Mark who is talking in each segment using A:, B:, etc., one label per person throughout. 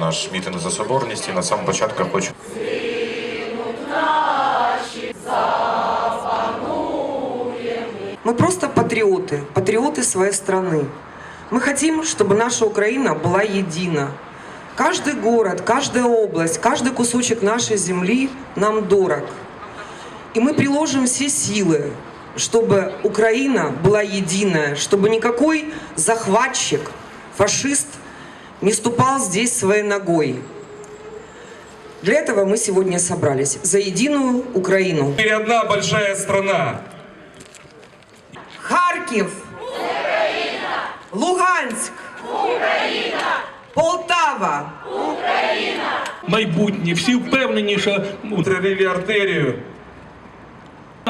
A: наш мітинг за соборність. І на самому початку я хочу
B: Мы просто патриоты, патриоты своей страны. Мы хотим, чтобы наша Украина была едина. Каждый город, каждая область, каждый кусочек нашей земли нам дорог. И мы приложим все силы, чтобы Украина была единая, чтобы никакой захватчик, фашист не ступал здесь своей ногой. Для этого мы сегодня собрались за единую Украину.
C: Теперь одна большая страна.
B: Харків. Україна. Луганськ. Україна. Полтава.
D: майбутнє. Всі впевнені, що ну,
C: Травили артерию.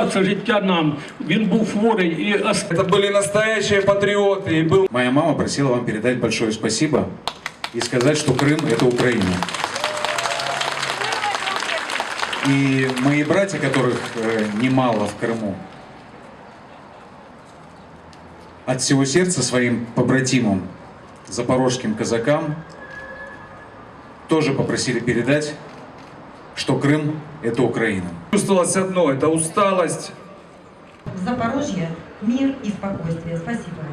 D: це життя нам. Він був хворий і
C: Это были настоящие патриоты. И был
E: Моя мама просила вам передать большое спасибо и сказать, что Крым – это Украина. И мои братья, которых э, немало в Крыму, от всего сердца своим побратимам, запорожским казакам, тоже попросили передать, что Крым – это Украина.
C: чувствовалось одно, это усталость.
F: В Запорожье мир и спокойствие. Спасибо.